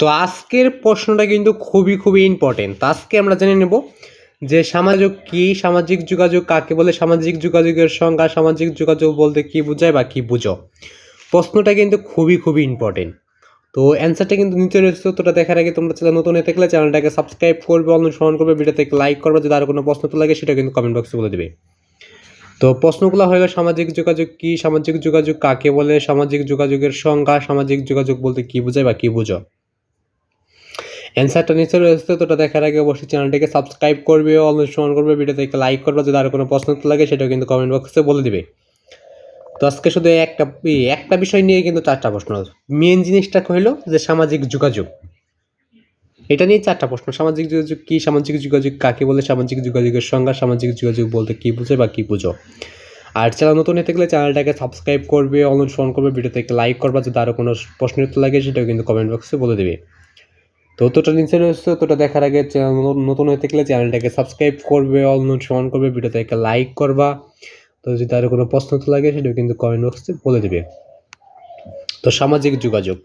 তো আজকের প্রশ্নটা কিন্তু খুবই খুবই ইম্পর্টেন্ট তো আজকে আমরা জেনে নেব যে সামাজিক কি, সামাজিক যোগাযোগ কাকে বলে, সামাজিক যোগাযোগের সংজ্ঞা, সামাজিক যোগাযোগ বলতে কি বোঝায় বা কি বুঝো? প্রশ্নটা কিন্তু খুবই খুবই ইম্পর্টেন্ট তো অ্যান্সারটা কিন্তু নিচে রয়েছে তোটা দেখার আগে তোমরা চ্যানেল নতুন হয়ে থাকলে চ্যানেলটাকে সাবস্ক্রাইব করবে, অনুসরণ করবে, ভিডিওতে লাইক করবে, যদি আর কোনো প্রশ্ন তো লাগে সেটা কিন্তু কমেন্ট বক্সে বলে দেবে। তো প্রশ্নগুলো হলো সামাজিক যোগাযোগ কি, সামাজিক যোগাযোগ কাকে বলে, সামাজিক যোগাযোগের সংজ্ঞা, সামাজিক যোগাযোগ বলতে কি বোঝায় বা কি বুঝো? অ্যান্সারটা নিচে রয়েছে, তো ওটা দেখার আগে অবশ্যই চ্যানেলটাকে সাবস্ক্রাইব করবে অনুসরণ করবে, ভিডিওতে একটা লাইক করবে, যদি আর কোনো প্রশ্ন লাগে সেটাও কিন্তু কমেন্ট বক্সে বলে দিবে। তো আজকে শুধু একটা একটা বিষয় নিয়ে কিন্তু চারটা প্রশ্ন মেন জিনিসটা হলো যে সামাজিক যোগাযোগ। এটা নিয়ে চারটা প্রশ্ন, সামাজিক যোগাযোগ কি, সামাজিক যোগাযোগ কাকে বলে, সামাজিক যোগাযোগের সংজ্ঞা, সামাজিক যোগাযোগ বলতে কি বুঝে বা কি বুঝো? আর চ্যানেল নতুন হতে গেলে চ্যানেলটাকে সাবস্ক্রাইব করবে অনুসরণ করবে, ভিডিওতে লাইক করবে, যদি আরও কোনো প্রশ্ন লাগে সেটাও কিন্তু কমেন্ট বক্সে বলে দেবে। তো তোটা নিচে রয়েছে তোটা দেখার আগে নতুন হয়ে থাকলে চ্যানেলটাকে সাবস্ক্রাইব করবে অনুসরণ করবে, ভিডিওতে একটা লাইক করবা। তো যদি আরও কোনো প্রশ্ন লাগে সেটাও কিন্তু কমেন্ট বক্সে বলে দেবে। তো সামাজিক যোগাযোগ।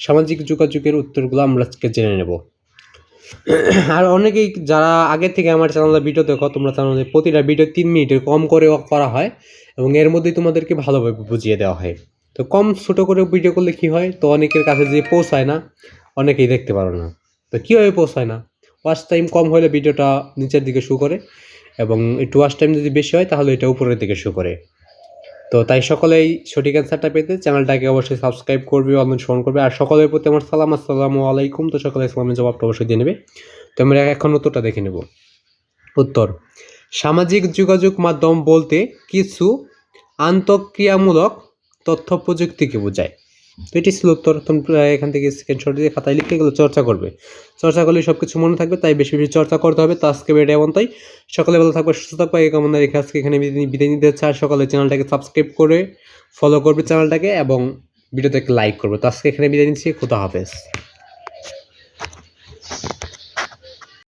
সামাজিক যোগাযোগের উত্তরগুলো আমরা আজকে জেনে নেব। আর অনেকেই যারা আগে থেকে আমার চ্যানেলে ভিডিও দেখো, তোমরা চ্যানেলে প্রতিটা ভিডিও তিন মিনিটের কম করে করা হয় এবং এর মধ্যেই তোমাদেরকে ভালোভাবে বুঝিয়ে দেওয়া হয়। তো কম ছোটো করে ভিডিও করলে কী হয়? তো অনেকের কাছে যে পৌঁছায় না, অনেকেই দেখতে পারো না। তো কীভাবে পৌঁছায় না? ওয়াচ টাইম কম হলে ভিডিওটা নিচের দিকে শু করে এবং একটু ওয়াচ টাইম যদি বেশি হয় তাহলে এটা উপরের দিকে শু করে। তো তাই সকলেই সঠিক অ্যান্সারটা পেতে চ্যানেলটাকে অবশ্যই সাবস্ক্রাইব করবে অনুসরণ করবে। আর সকলের প্রতি আমার সালাম, আসসালামু আলাইকুম। তো সকলে ইসলামের জবাবটা অবশ্যই দিয়ে নেবে। তো আমরা এখন উত্তরটা দেখে নেব। উত্তর, সামাজিক যোগাযোগ মাধ্যম বলতে কিছু আন্তঃক্রিয়ামূলক তথ্য প্রযুক্তিকে বোঝায়। এটি ছিল উত্তর তোমরা এখান থেকে স্ক্রিনশট দিয়ে খাতায় লিখে এগুলো চর্চা করবে চর্চা করলে সব কিছু মনে থাকবে তাই বেশি বেশি চর্চা করতে হবে তো আজকে বেড়ে এমন তাই সকালে ভালো থাকবে, সুস্থ থাকবে, এই কামনা রেখে আজকে এখানে বিদায়- নিতে হচ্ছে আর সকালে চ্যানেলটাকে সাবস্ক্রাইব করে ফলো করবে চ্যানেলটাকে, এবং ভিডিওতে লাইক করবে। তো আজকে এখানে বিদায় নিচ্ছি, খুদা হাফেজ।